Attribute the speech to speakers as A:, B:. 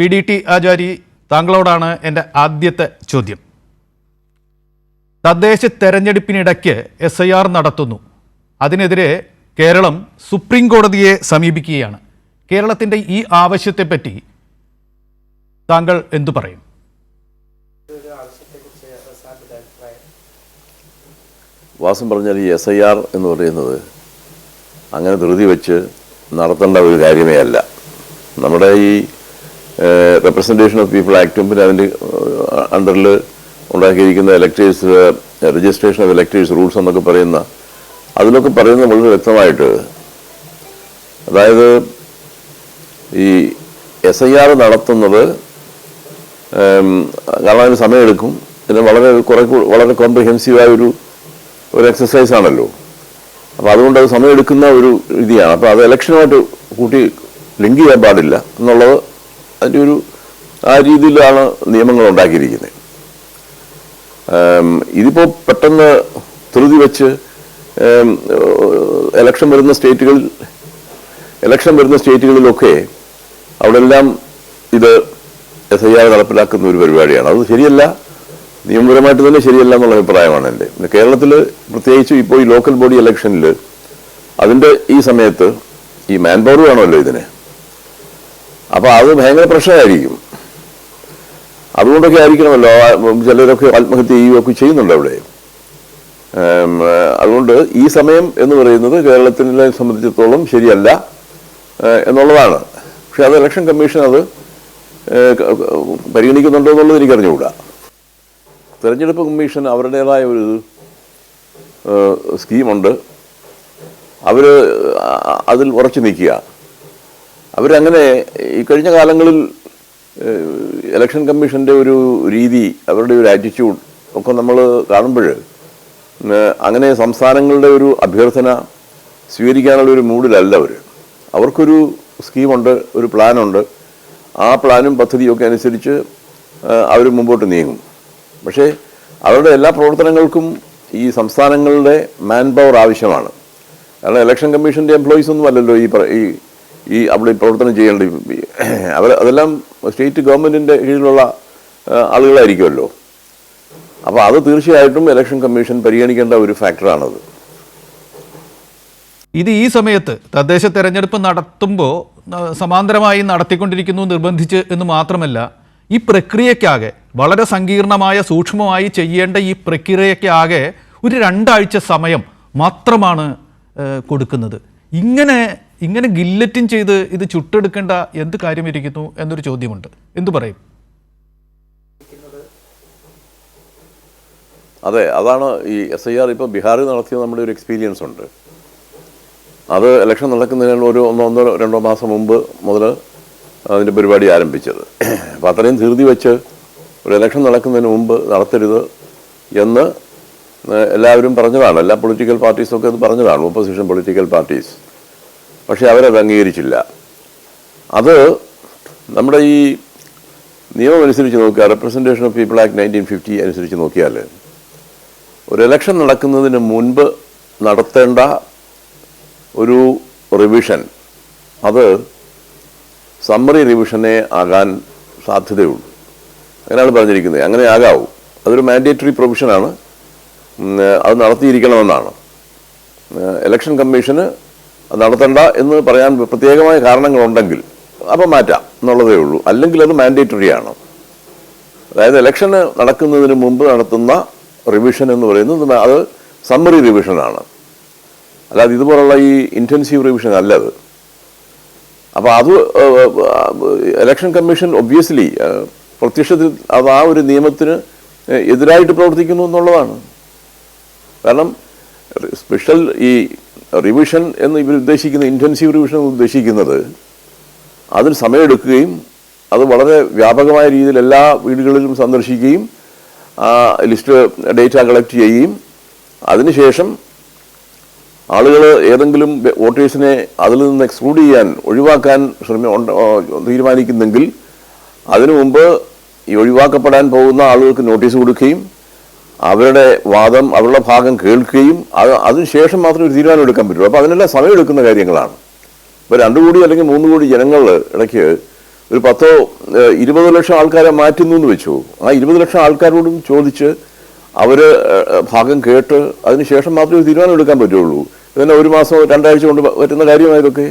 A: P D T Achari താങ്കളോടാണ് എന്റെ ആദ്യത്തെ ചോദ്യം. തദ്ദേശ തെരഞ്ഞെടുപ്പിനിടയ്ക്ക് എസ് ഐ ആർ നടത്തുന്നു. അതിനെതിരെ കേരളം സുപ്രീം കോടതിയെ സമീപിക്കുകയാണ്. കേരളത്തിന്റെ ഈ ആവശ്യത്തെപ്പറ്റി താങ്കൾ എന്തു പറയും?
B: വാസം പറഞ്ഞാൽ ഈ എസ് ഐ ആർ എന്ന് പറയുന്നത് അങ്ങനെ ധൃതി വെച്ച് നടത്തേണ്ട ഒരു കാര്യമേ അല്ല. നമ്മുടെ ഈ റെപ്രസെന്റേഷൻ ഓഫ് പീപ്പിൾ ആക്ടും പിന്നെ അതിന്റെ അണ്ടറിൽ ഉണ്ടാക്കിയിരിക്കുന്ന electors registration of electors rules എന്നൊക്കെ പറയുന്ന അതിലൊക്കെ പറയുന്നത് വളരെ വ്യക്തമായിട്ട് അതായത് ഈ എസ് ഐ ആർ നടത്തുന്നത് കാരണം അതിന് സമയമെടുക്കും. പിന്നെ വളരെ കുറെ വളരെ കോംപ്രിഹെൻസീവായ ഒരു ഒരു എക്സസൈസ് ആണല്ലോ. അപ്പോൾ അതുകൊണ്ട് അത് സമയമെടുക്കുന്ന ഒരു രീതിയാണ്. അപ്പോൾ അത് ഇലക്ഷനുമായിട്ട് കൂട്ടി ലിങ്ക് ചെയ്യാൻ പാടില്ല എന്നുള്ളത് അതിന്റെ ഒരു ആ രീതിയിലാണ് നിയമങ്ങൾ ഉണ്ടാക്കിയിരിക്കുന്നത് ഇതിപ്പോൾ പെട്ടെന്ന് ധൃതി വെച്ച് ഇലക്ഷൻ വരുന്ന സ്റ്റേറ്റുകളിൽ ഇലക്ഷൻ വരുന്ന സ്റ്റേറ്റുകളിലൊക്കെ അവിടെ എല്ലാം ഇത് എസ് ഐ ആർ നടപ്പിലാക്കുന്ന ഒരു പരിപാടിയാണ്. അത് ശരിയല്ല. നിയമപരമായിട്ട് തന്നെ ശരിയല്ല എന്നുള്ള അഭിപ്രായമാണ് എന്റെ. പിന്നെ കേരളത്തിൽ പ്രത്യേകിച്ച് ഇപ്പോൾ ഈ ലോക്കൽ ബോഡി ഇലക്ഷനിൽ അതിന്റെ ഈ സമയത്ത് ഈ മാൻ പവർ വേണമല്ലോ ഇതിന്. അപ്പോൾ അത് ഭയങ്കര പ്രശ്നമായിരിക്കും. അതുകൊണ്ടൊക്കെ ആയിരിക്കണമല്ലോ ചിലരൊക്കെ ആത്മഹത്യ ചെയ്യുകയൊക്കെ ചെയ്യുന്നുണ്ട് അവിടെ. അതുകൊണ്ട് ഈ സമയം എന്ന് പറയുന്നത് കേരളത്തിനെ സംബന്ധിച്ചിടത്തോളം ശരിയല്ല എന്നുള്ളതാണ്. പക്ഷെ അത് ഇലക്ഷൻ കമ്മീഷൻ അത് പരിഗണിക്കുന്നുണ്ടോ എന്നുള്ളത് എനിക്കറിഞ്ഞുകൂടാ. തെരഞ്ഞെടുപ്പ് കമ്മീഷൻ അവരുടേതായ ഒരു സ്കീമുണ്ട്. അവർ അതിൽ ഉറച്ചു നിൽക്കുക. അവരങ്ങനെ ഈ കഴിഞ്ഞ കാലങ്ങളിൽ ഇലക്ഷൻ കമ്മീഷന്റെ ഒരു രീതി അവരുടെ ഒരു ആറ്റിറ്റ്യൂഡ് ഒക്കെ നമ്മൾ കാണുമ്പോൾ അങ്ങനെ സംസ്ഥാനങ്ങളുടെ ഒരു അഭ്യർത്ഥന സ്വീകരിക്കാനുള്ള ഒരു മൂഡിലല്ല അവർ. അവർക്കൊരു സ്കീമുണ്ട് ഒരു പ്ലാനുണ്ട്. ആ പ്ലാനും പദ്ധതിയും ഒക്കെ അനുസരിച്ച് അവർ മുമ്പോട്ട് നീങ്ങും. പക്ഷേ അവരുടെ എല്ലാ പ്രവർത്തനങ്ങൾക്കും ഈ സംസ്ഥാനങ്ങളുടെ മാൻ പവർ ആവശ്യമാണ്. കാരണം ഇലക്ഷൻ കമ്മീഷന്റെ എംപ്ലോയീസ് ഒന്നും അല്ലല്ലോ ഈ ഈ അവിടെ പ്രവർത്തനം ചെയ്യേണ്ട അവർ അതെല്ലാം സ്റ്റേറ്റ് ഗവൺമെന്റിന്റെ കീഴിലുള്ള ആളുകളായിരിക്കുമല്ലോ. അപ്പോൾ അത് തീർച്ചയായിട്ടും ഇലക്ഷൻ കമ്മീഷൻ പരിഗണിക്കേണ്ട ഒരു ഫാക്ടറാണത്.
A: ഇത് ഈ സമയത്ത് തദ്ദേശ തെരഞ്ഞെടുപ്പ് നടത്തുമ്പോൾ സമാന്തരമായി നടത്തിക്കൊണ്ടിരിക്കുന്നു നിർബന്ധിച്ച് എന്ന് മാത്രമല്ല ഈ പ്രക്രിയയ്ക്കാകെ വളരെ സങ്കീർണമായ സൂക്ഷ്മമായി ചെയ്യേണ്ട ഈ പ്രക്രിയയ്ക്കാകെ ഒരു രണ്ടാഴ്ച സമയം മാത്രമാണ് കൊടുക്കുന്നത്. ഇങ്ങനെ ഇങ്ങനെ ഗില്ലറ്റിൻ ചെയ്ത് ഇത് ചുട്ടെടുക്കേണ്ട എന്ത് കാര്യമിരിക്കുന്നു എന്നൊരു ചോദ്യമുണ്ട്. എന്തു പറയും?
B: അതെ അതാണ് ഈ എസ് ഐ ആർ ഇപ്പോൾ ബീഹാറിൽ നടത്തിയ നമ്മുടെ ഒരു എക്സ്പീരിയൻസ് ഉണ്ട്. അത് ഇലക്ഷൻ നടക്കുന്നതിന് ഒരു ഒന്നോ ഒന്നോ രണ്ടോ മാസം മുമ്പ് മുതൽ അതിന്റെ പരിപാടി ആരംഭിച്ചത്. അപ്പോൾ അത്രയും ധൃതി വെച്ച് ഒരു ഇലക്ഷൻ നടക്കുന്നതിന് മുമ്പ് നടത്തരുത് എന്ന് എല്ലാവരും പറഞ്ഞതാണ്. എല്ലാ പൊളിറ്റിക്കൽ പാർട്ടീസൊക്കെ അത് പറഞ്ഞതാണ്. ഓപ്പോസിഷൻ പൊളിറ്റിക്കൽ പാർട്ടീസ് പക്ഷേ അവരത് അംഗീകരിച്ചില്ല. അത് നമ്മുടെ ഈ നിയമം അനുസരിച്ച് നോക്കുക representation of people act nineteen fifty അനുസരിച്ച് നോക്കിയാൽ ഒരു ഇലക്ഷൻ നടക്കുന്നതിന് മുൻപ് നടത്തേണ്ട ഒരു റിവിഷൻ അത് സമ്മറി റിവിഷനെ ആകാൻ സാധ്യതയുള്ളൂ. അങ്ങനെയാണ് പറഞ്ഞിരിക്കുന്നത്. അങ്ങനെ ആകാവൂ. അതൊരു മാൻഡേറ്ററി പ്രൊവിഷനാണ് അത് നടത്തിയിരിക്കണമെന്നാണ്. ഇലക്ഷൻ കമ്മീഷന് നടത്തണ്ട എന്ന് പറയാൻ പ്രത്യേകമായ കാരണങ്ങളുണ്ടെങ്കിൽ അപ്പം മാറ്റാം എന്നുള്ളതേ ഉള്ളൂ. അല്ലെങ്കിൽ അത് മാൻഡേറ്ററി ആണ്. അതായത് ഇലക്ഷന് നടക്കുന്നതിന് മുമ്പ് നടത്തുന്ന റിവിഷൻ എന്ന് പറയുന്നത് അത് സമ്മറി റിവിഷനാണ് അല്ലാതെ ഇതുപോലുള്ള ഈ ഇന്റൻസീവ് റിവിഷൻ അല്ല അത്. അപ്പോൾ അത് ഇലക്ഷൻ കമ്മീഷൻ ഒബ്വിയസ്ലി പ്രത്യക്ഷത്തിൽ അത് ആ ഒരു നിയമത്തിന് എതിരായിട്ട് പ്രവർത്തിക്കുന്നു എന്നുള്ളതാണ്. കാരണം സ്പെഷ്യൽ ഈ റിവിഷൻ എന്ന് ഇവർ ഉദ്ദേശിക്കുന്ന ഇന്റൻസീവ് റിവിഷൻ എന്ന് ഉദ്ദേശിക്കുന്നത് അതിന് സമയമെടുക്കുകയും അത് വളരെ വ്യാപകമായ രീതിയിൽ എല്ലാ വീടുകളിലും സന്ദർശിക്കുകയും ലിസ്റ്റ് ഡേറ്റ കളക്ട് ചെയ്യുകയും അതിനുശേഷം ആളുകൾ ഏതെങ്കിലും വോട്ടേഴ്സിനെ അതിൽ നിന്ന് എക്സ്ക്ലൂഡ് ചെയ്യാൻ ഒഴിവാക്കാൻ ശ്രമ തീരുമാനിക്കുന്നെങ്കിൽ അതിനു മുമ്പ് ഈ ഒഴിവാക്കപ്പെടാൻ പോകുന്ന ആളുകൾക്ക് നോട്ടീസ് കൊടുക്കുകയും അവരുടെ വാദം അവരുടെ ഭാഗം കേൾക്കുകയും അത് അതിനുശേഷം മാത്രമേ ഒരു തീരുമാനം എടുക്കാൻ പറ്റുള്ളൂ. അപ്പോൾ അതിനെല്ലാം സമയമെടുക്കുന്ന കാര്യങ്ങളാണ്. ഇപ്പോൾ രണ്ടു കോടി അല്ലെങ്കിൽ മൂന്ന് കോടി ജനങ്ങൾ ഇടയ്ക്ക് ഒരു പത്തോ ഇരുപത് ലക്ഷം ആൾക്കാരെ മാറ്റുന്നു എന്ന് വെച്ചു. ആ ഇരുപത് ലക്ഷം ആൾക്കാരോടും ചോദിച്ച് അവർ ഭാഗം കേട്ട് അതിനുശേഷം മാത്രമേ ഒരു തീരുമാനം എടുക്കാൻ പറ്റുള്ളൂ. ഇതന്നെ ഒരു മാസം രണ്ടാഴ്ച കൊണ്ട് പറ്റുന്ന കാര്യമാണ് ഇതൊക്കെ